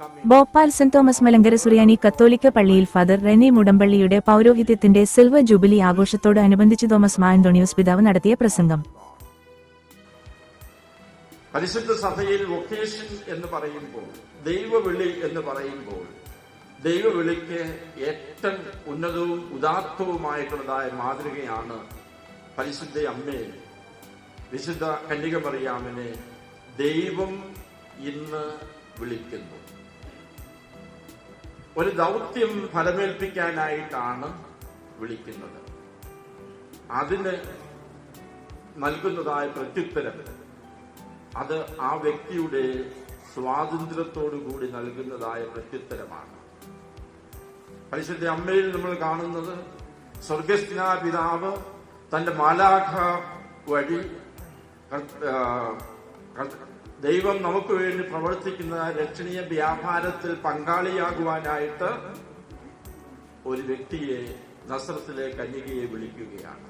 Bhopal saint Thomas Malankara സുറിയാനി കത്തോലിക്ക പള്ളിയിൽ ഫാദർ റെനി മുടമ്പള്ളിയുടെ പൗരോഹിത്യത്തിന്റെ സിൽവർ ജൂബിലി ആഘോഷത്തോടനുബന്ധിച്ച് തോമസ് മാന്തോണിയോസ് പിതാവ് നടത്തിയ പ്രസംഗം. പരിശുദ്ധ സഭയിൽ വൊക്കേഷൻ എന്ന് പറയുമ്പോൾ ദൈവവിളി എന്ന് പറയുമ്പോൾ ദൈവവിളിക്ക് ഏറ്റവും ഉന്നതവും ഉദാത്തവുമായിട്ടുള്ളതായ മാതൃകയാണ് പരിശുദ്ധ അമ്മയെ വിശുദ്ധ കന്യകമറിയാമിനെ ദൈവം ഇന്ന് വിളിക്കുന്നു. ഒരു ദൗത്യം ഫലമേൽപ്പിക്കാനായിട്ടാണ് വിളിക്കുന്നത്. അതിന് നൽകുന്നതായ പ്രത്യുത്തരം അത് ആ വ്യക്തിയുടെ സ്വാതന്ത്ര്യത്തോടു കൂടി നൽകുന്നതായ പ്രത്യുത്തരമാണ്. പരിശുദ്ധ അമ്മയിൽ നമ്മൾ കാണുന്നത് സ്വർഗസ്നാ പിതാവ് തന്റെ മാലാഖ വഴി ദൈവം നമുക്ക് വേണ്ടി പ്രവർത്തിക്കുന്ന രക്ഷണീയ വ്യാപാരത്തിൽ പങ്കാളിയാകുവാനായിട്ട് ഒരു വ്യക്തിയെ നസ്രത്തിലെ കന്യകയെ വിളിക്കുകയാണ്.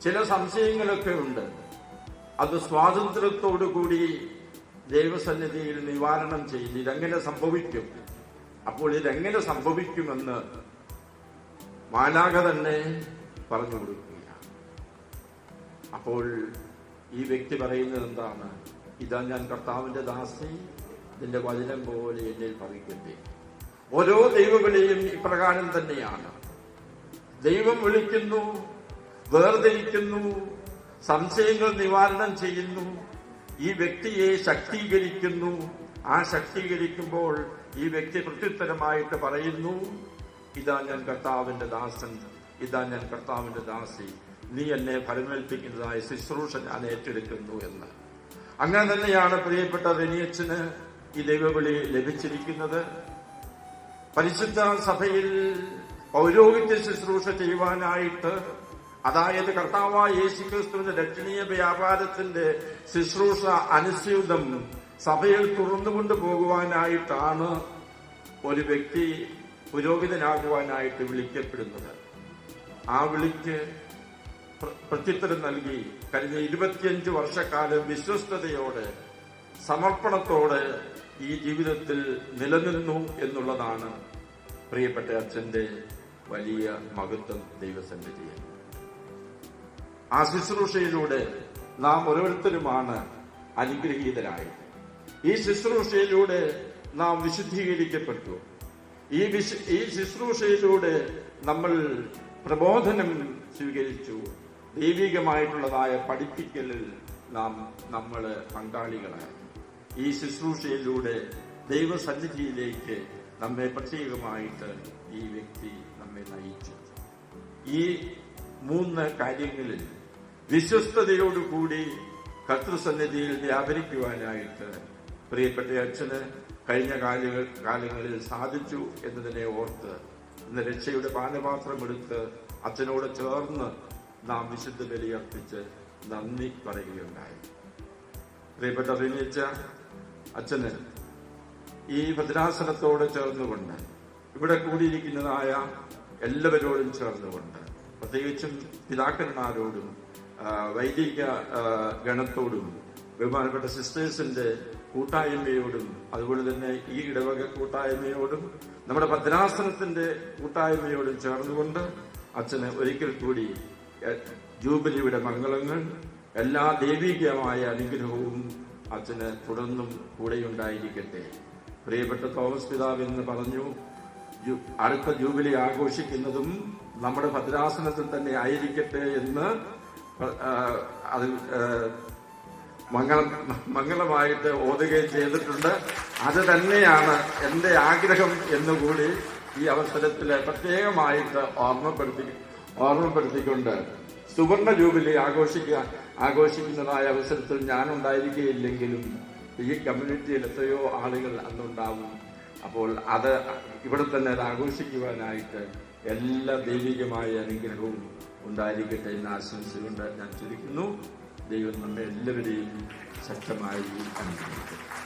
ചില സംശയങ്ങളൊക്കെ ഉണ്ട്. അത് സ്വാതന്ത്ര്യത്തോടു കൂടി ദൈവസന്നിധിയിൽ നിവാരണം ചെയ്ത് ഇതെങ്ങനെ സംഭവിക്കും? അപ്പോൾ ഇതെങ്ങനെ സംഭവിക്കുമെന്ന് മാലാഖ തന്നെ പറഞ്ഞു കൊടുക്കുകയാണ്. അപ്പോൾ ഈ വ്യക്തി പറയുന്നത് എന്താണ്? ഇതാ ഞാൻ കർത്താവിന്റെ ദാസി നിന്റെ വചനം പോലെ എന്നിൽ ഭവിക്കട്ടെ. ഓരോ ദൈവവിളിയും ഇപ്രകാരം തന്നെയാണ്. ദൈവം വിളിക്കുന്നു വേർതിരിക്കുന്നു സംശയങ്ങൾ നിവാരണം ചെയ്യുന്നു ഈ വ്യക്തിയെ ശക്തീകരിക്കുന്നു. ആ ശക്തീകരിക്കുമ്പോൾ ഈ വ്യക്തി പ്രത്യുത്തരമായിട്ട് പറയുന്നു ഇതാ ഞാൻ കർത്താവിന്റെ ദാസൻ ഇതാ ഞാൻ കർത്താവിന്റെ ദാസി നീ എന്നെ ഫലമേൽപ്പിക്കുന്നതായ ശുശ്രൂഷ ഞാൻ ഏറ്റെടുക്കുന്നു എന്ന്. അങ്ങനെ തന്നെയാണ് പ്രിയപ്പെട്ട വെനിയച്ചന് ഈ ദൈവവിളി ലഭിച്ചിരിക്കുന്നത്. പരിശുദ്ധ സഭയിൽ പൗരോഹിത്യ ശുശ്രൂഷ ചെയ്യുവാനായിട്ട് അതായത് കർത്താവായ യേശു ക്രിസ്തുവിന്റെ രക്ഷണീയ വ്യാപാരത്തിന്റെ ശുശ്രൂഷ അനുസ്യൂതം സഭയിൽ തുറന്നുകൊണ്ട് പോകുവാനായിട്ടാണ് ഒരു വ്യക്തി പുരോഹിതനാകുവാനായിട്ട് വിളിക്കപ്പെടുന്നത്. ആ വിളിക്ക് പ്രത്യുത്തരം നൽകി കഴിഞ്ഞ ഇരുപത്തിയഞ്ച് വർഷക്കാലം വിശ്വസ്തയോടെ സമർപ്പണത്തോടെ ഈ ജീവിതത്തിൽ നിലനിന്നു എന്നുള്ളതാണ് പ്രിയപ്പെട്ട അച്ഛന്റെ വലിയ മഹത്വം ദൈവസന്നിധിയെ ആ ശുശ്രൂഷയിലൂടെ നാം ഓരോരുത്തരുമാണ് അനുഗ്രഹീതരായത് ഈ ശുശ്രൂഷയിലൂടെ നാം വിശുദ്ധീകരിക്കപ്പെട്ടു. ഈ വിശു ഈ ശുശ്രൂഷയിലൂടെ നമ്മൾ പ്രബോധനം സ്വീകരിച്ചു. ദൈവികമായിട്ടുള്ളതായ പഠിപ്പിക്കലിൽ നാം നമ്മൾ പങ്കാളികളായി. ഈ ശുശ്രൂഷയിലൂടെ ദൈവസന്നിധിയിലേക്ക് നമ്മെ പ്രത്യേകമായിട്ട് ഈ വ്യക്തി നമ്മെ നയിച്ചു. ഈ മൂന്ന് കാര്യങ്ങളിൽ വിശ്വസ്തയോടുകൂടി കർത്തൃസന്നിധിയിൽ വ്യാപരിക്കുവാനായിട്ട് പ്രിയപ്പെട്ട അച്ഛന് കഴിഞ്ഞ കാലുകൾ കാലങ്ങളിൽ സാധിച്ചു എന്നതിനെ ഓർത്ത് ഇന്ന് രക്ഷയുടെ പാനപാത്രം എടുത്ത് അച്ഛനോട് ചേർന്ന് നാം വിശുദ്ധ ബലിയർപ്പിച്ച് നന്ദി പറയുകയുണ്ടായി. പ്രിയപ്പെട്ട റിനിച്ച അച്ഛന് ഈ ഭദ്രാസനത്തോട് ചേർന്നുകൊണ്ട് ഇവിടെ കൂടിയിരിക്കുന്നതായ എല്ലാവരോടും ചേർന്നുകൊണ്ട് പ്രത്യേകിച്ചും പിതാക്കന്മാരോടും വൈദിക ഗണത്തോടും ബഹുമാനപ്പെട്ട സിസ്റ്റേഴ്സിന്റെ കൂട്ടായ്മയോടും അതുപോലെ തന്നെ ഈ ഇടവക കൂട്ടായ്മയോടും നമ്മുടെ ഭദ്രാസനത്തിന്റെ കൂട്ടായ്മയോടും ചേർന്നുകൊണ്ട് അച്ഛന് ഒരിക്കൽ കൂടി ജൂബിലിയുടെ മംഗളങ്ങൾ എല്ലാ ദൈവികമായ അനുഗ്രഹവും അച്ഛന് തുടർന്നും കൂടെയുണ്ടായിരിക്കട്ടെ. പ്രിയപ്പെട്ട തോമസ് പിതാവ് എന്ന് പറഞ്ഞു അടുത്ത ജൂബിലി ആഘോഷിക്കുന്നതും നമ്മുടെ ഭദ്രാസനത്തിൽ തന്നെ ആയിരിക്കട്ടെ എന്ന് അത് മംഗളം മംഗളമായിട്ട് ഓതുകയും ചെയ്തിട്ടുണ്ട്. അത് തന്നെയാണ് എന്റെ ആഗ്രഹം എന്നുകൂടി ഈ അവസരത്തിൽ പ്രത്യേകമായിട്ട് ഓർമ്മപ്പെടുത്തി ഓർമ്മപ്പെടുത്തിക്കൊണ്ട് സുവർണ ജൂബിലി ആഘോഷിക്കുക ആഘോഷിക്കുന്നതായ അവസരത്തിൽ ഞാൻ ഉണ്ടായിരിക്കുകയില്ലെങ്കിലും ഈ കമ്മ്യൂണിറ്റിയിൽ എത്രയോ ആളുകൾ അന്നുണ്ടാവും. അപ്പോൾ അത് ഇവിടെ തന്നെ അത് ആഘോഷിക്കുവാനായിട്ട് എല്ലാ ദൈവികമായ അനുഗ്രഹവും ഉണ്ടായിരിക്കട്ടെ എന്ന് ആശംസിച്ചുകൊണ്ട് ഞാൻ ചുരുക്കുന്നു ദൈവം നമ്മെ എല്ലാവരെയും ശക്തമായി അനുഗ്രഹിക്കട്ടെ.